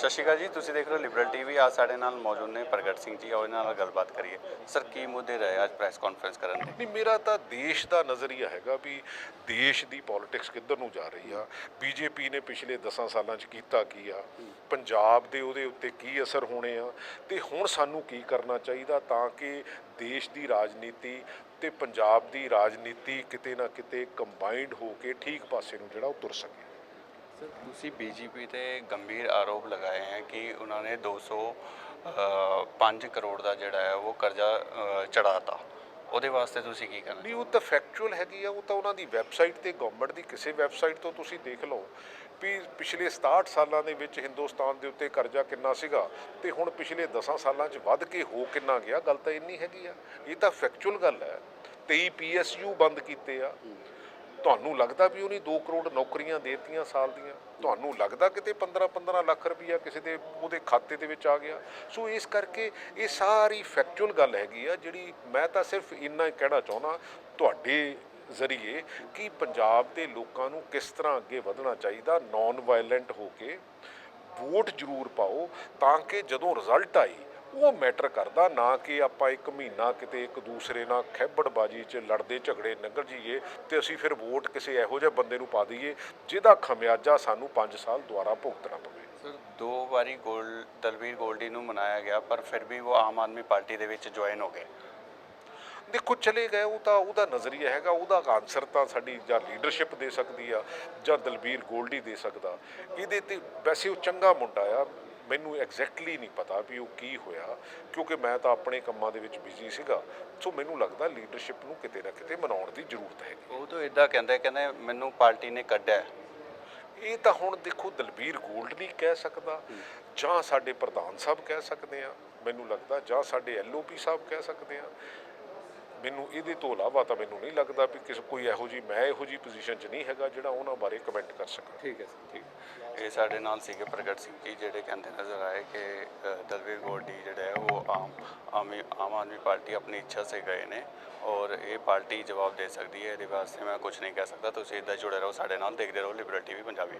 ਸਤਿ ਸ਼੍ਰੀ ਅਕਾਲ ਜੀ, ਤੁਸੀਂ ਦੇਖ ਰਹੇ ਹੋ ਲਿਬਰਲ ਟੀਵੀ ਅੱਜ ਸਾਡੇ ਨਾਲ ਮੌਜੂਦ ਨੇ ਪ੍ਰਗਟ ਸਿੰਘ ਜੀ, ਆਓ ਇਹਨਾਂ ਨਾਲ ਗੱਲਬਾਤ ਕਰੀਏ। ਸਰ, ਕੀ ਮੁੱਦੇ ਰਹੇ ਅੱਜ ਪ੍ਰੈਸ ਕਾਨਫਰੰਸ ਕਰਨ ਦੇ? ਨਹੀਂ, ਮੇਰਾ ਤਾਂ ਦੇਸ਼ ਦਾ ਨਜ਼ਰੀਆ ਹੈਗਾ ਵੀ ਦੇਸ਼ ਦੀ ਪੋਲਿਟਿਕਸ ਕਿੱਧਰ ਨੂੰ ਜਾ ਰਹੀ ਆ। ਬੀਜੇਪੀ ਨੇ ਪਿਛਲੇ 10 ਸਾਲਾਂ 'ਚ ਕੀਤਾ ਕੀ ਆ? ਪੰਜਾਬ ਦੇ ਉਹਦੇ ਉੱਤੇ ਕੀ ਅਸਰ ਹੋਣੇ ਆ? ਤੇ ਹੁਣ ਸਾਨੂੰ ਕੀ ਕਰਨਾ ਚਾਹੀਦਾ ਤਾਂ ਕਿ ਦੇਸ਼ ਦੀ ਰਾਜਨੀਤੀ ਤੇ ਪੰਜਾਬ ਦੀ ਰਾਜਨੀਤੀ ਕਿਤੇ ਨਾ ਕਿਤੇ ਕੰਬਾਈਨਡ ਹੋ ਕੇ ਠੀਕ ਪਾਸੇ ਨੂੰ ਜਿਹੜਾ ਉਹ ਤੁਰ ਸਕੇ। ਤੁਸੀਂ ਬੀਜੇਪੀ ਤੇ ਗੰਭੀਰ ਆਰੋਪ ਲਗਾਏ ਹੈ ਕਿ ਉਹਨਾਂ ਨੇ 205 ਕਰੋੜ ਦਾ ਜਿਹੜਾ ਹੈ ਉਹ ਕਰਜ਼ਾ ਚੜਾਤਾ ਉਹਦੇ ਵਾਸਤੇ ਤੁਸੀਂ ਕੀ ਕਰਨਾ ਨਹੀਂ, ਉਹ ਤਾਂ ਫੈਕਚੁਅਲ ਹੈਗੀ ਆ, ਉਹ ਤਾਂ ਉਹਨਾਂ ਦੀ ਵੈਬਸਾਈਟ ਤੇ ਗਵਰਨਮੈਂਟ ਦੀ ਕਿਸੇ ਵੈਬਸਾਈਟ ਤੋਂ ਤੁਸੀਂ ਦੇਖ ਲਓ ਵੀ ਪਿਛਲੇ 67 ਸਾਲਾਂ ਦੇ ਵਿੱਚ ਹਿੰਦੁਸਤਾਨ ਦੇ ਉੱਤੇ ਕਰਜ਼ਾ ਕਿੰਨਾ ਸੀਗਾ ਤੇ ਹੁਣ ਪਿਛਲੇ 10 ਸਾਲਾਂ 'ਚ ਵੱਧ ਕੇ ਹੋ ਕਿੰਨਾ ਗਿਆ, ਗੱਲ ਤਾਂ ਇੰਨੀ ਹੈਗੀ ਆ। ਇਹ ਤਾਂ ਫੈਕਚੁਅਲ ਗੱਲ ਹੈ। 23 ਪੀਐਸਯੂ ਬੰਦ ਕੀਤੇ ਆ। ਤੁਹਾਨੂੰ ਲੱਗਦਾ ਵੀ ਉਹਨੇ 2 ਕਰੋੜ ਨੌਕਰੀਆਂ ਦੇਤੀਆਂ ਸਾਲ ਦੀਆਂ? ਤੁਹਾਨੂੰ ਲੱਗਦਾ ਕਿਤੇ 15 15 ਲੱਖ ਰੁਪਈਆ ਕਿਸੇ ਦੇ ਉਹਦੇ ਖਾਤੇ ਦੇ ਵਿੱਚ ਆ ਗਿਆ? ਸੋ ਇਸ ਕਰਕੇ ਇਹ ਸਾਰੀ ਫੈਕਚੁਅਲ ਗੱਲ ਹੈਗੀ ਆ, ਜਿਹੜੀ ਮੈਂ ਤਾਂ ਸਿਰਫ ਇੰਨਾ ਹੀ ਕਹਿਣਾ ਚਾਹੁੰਦਾ ਤੁਹਾਡੇ ਜ਼ਰੀਏ ਕਿ ਪੰਜਾਬ ਦੇ ਲੋਕਾਂ ਨੂੰ ਕਿਸ ਤਰ੍ਹਾਂ ਅੱਗੇ ਵਧਣਾ ਚਾਹੀਦਾ ਨਾਨ ਵਾਇਲੈਂਟ ਹੋ ਕੇ ਵੋਟ ਜ਼ਰੂਰ ਪਾਓ ਤਾਂ ਕਿ ਜਦੋਂ ਰਿਜ਼ਲਟ ਆਏ ਉਹ ਮੈਟਰ ਕਰਦਾ ਨਾ ਕਿ ਆਪਾਂ ਇੱਕ ਮਹੀਨਾ ਕਿਤੇ ਇੱਕ ਦੂਸਰੇ ਨਾਲ ਖੈਬੜਬਾਜੀ 'ਚ ਲੜਦੇ ਝਗੜੇ ਨਿਕਲ ਜਾਈਏ ਤੇ ਅਸੀਂ ਫਿਰ ਵੋਟ ਕਿਸੇ ਇਹੋ ਜਿਹੇ ਬੰਦੇ ਨੂੰ ਪਾ ਦਈਏ ਜਿਹਦਾ ਖਮਿਆਜਾ ਸਾਨੂੰ 5 ਸਾਲ ਦੁਆਰਾ ਭੁਗਤਣਾ ਪਵੇ। ਸਰ ਦੋ ਵਾਰੀ ਗੋਲਡ ਦਲਵੀਰ ਗੋਲਡੀ ਨੂੰ ਮਨਾਇਆ ਗਿਆ ਪਰ ਫਿਰ ਵੀ ਉਹ ਆਮ ਆਦਮੀ ਪਾਰਟੀ ਦੇ ਵਿੱਚ ਜੁਆਇਨ ਹੋ ਗਏ। ਦੇਖੋ ਚਲੇ ਗਏ ਉਹ ਤਾਂ ਉਹਦਾ ਨਜ਼ਰੀਆ ਹੈਗਾ ਉਹਦਾ ਆਨਸਰ ਤਾਂ ਸਾਡੀ ਜਾਂ ਲੀਡਰਸ਼ਿਪ ਦੇ ਸਕਦੀ ਆ ਜਾਂ ਦਲਬੀਰ ਗੋਲਡੀ ਦੇ ਸਕਦਾ। ਇਹਦੇ ਤੇ ਵੈਸੇ ਉਹ ਚੰਗਾ ਮੁੰਡਾ ਆ ਮੈਨੂੰ ਐਗਜ਼ੈਕਟਲੀ ਨਹੀਂ ਪਤਾ ਵੀ ਉਹ ਕੀ ਹੋਇਆ ਕਿਉਂਕਿ ਮੈਂ ਤਾਂ ਆਪਣੇ ਕੰਮਾਂ ਦੇ ਵਿੱਚ ਬਿਜ਼ੀ ਸੀਗਾ ਸੋ ਮੈਨੂੰ ਲੱਗਦਾ ਲੀਡਰਸ਼ਿਪ ਨੂੰ ਕਿਤੇ ਨਾ ਕਿਤੇ ਮਨਾਉਣ ਦੀ ਜ਼ਰੂਰਤ ਹੈਗੀ ਉਹ ਤਾਂ ਇਦਾਂ ਕਹਿੰਦੇ ਕਹਿੰਦੇ ਮੈਨੂੰ ਪਾਰਟੀ ਨੇ ਕੱਢਿਆ ਹੈ। ਇਹ ਤਾਂ ਹੁਣ ਦੇਖੋ ਦਲਬੀਰ ਗੋਲਡ ਨਹੀਂ ਕਹਿ ਸਕਦਾ ਜਾਂ ਸਾਡੇ ਪ੍ਰਧਾਨ ਸਾਹਿਬ ਕਹਿ ਸਕਦੇ ਆ ਮੈਨੂੰ ਲੱਗਦਾ ਜਾਂ ਸਾਡੇ ਐਲਓਪੀ ਸਾਹਿਬ ਕਹਿ ਸਕਦੇ ਆ ਮੈਨੂੰ ਇਹਦੇ ਤੋਂ ਇਲਾਵਾ ਤਾਂ ਮੈਨੂੰ ਨਹੀਂ ਲੱਗਦਾ ਵੀ ਕਿਸੇ ਕੋਈ ਇਹੋ ਜੀ ਮੈਂ ਇਹੋ ਜੀ ਪੋਜੀਸ਼ਨ 'ਚ ਨਹੀਂ ਹੈਗਾ ਜਿਹੜਾ ਉਹਨਾਂ ਬਾਰੇ ਕਮੈਂਟ ਕਰ ਸਕਾਂ। ਠੀਕ ਹੈ ਸਰ। ਠੀਕ। ਇਹ ਸਾਡੇ ਨਾਲ ਸੀਗੇ ਪ੍ਰਗਟ ਸਿੰਘ ਜੀ ਜਿਹੜੇ ਕਹਿੰਦੇ ਨਜ਼ਰ ਆਏ ਕਿ ਦਲਵੀਰ ਗੋਲਡੀ ਜਿਹੜਾ ਹੈ ਉਹ ਆਮ ਆਮੀ ਆਮ ਆਦਮੀ ਪਾਰਟੀ ਆਪਣੀ ਇੱਛਾ ਸੇ ਗਏ ਨੇ ਔਰ ਇਹ ਪਾਰਟੀ ਜਵਾਬ ਦੇ ਸਕਦੀ ਹੈ ਇਹਦੇ ਵਾਸਤੇ ਮੈਂ ਕੁਝ ਨਹੀਂ ਕਹਿ ਸਕਦਾ। ਤੁਸੀਂ ਇੱਦਾਂ ਜੁੜੇ ਰਹੋ ਸਾਡੇ ਨਾਲ ਦੇਖਦੇ ਰਹੋ ਲਿਬਰਲ ਟੀਵੀ ਪੰਜਾਬੀ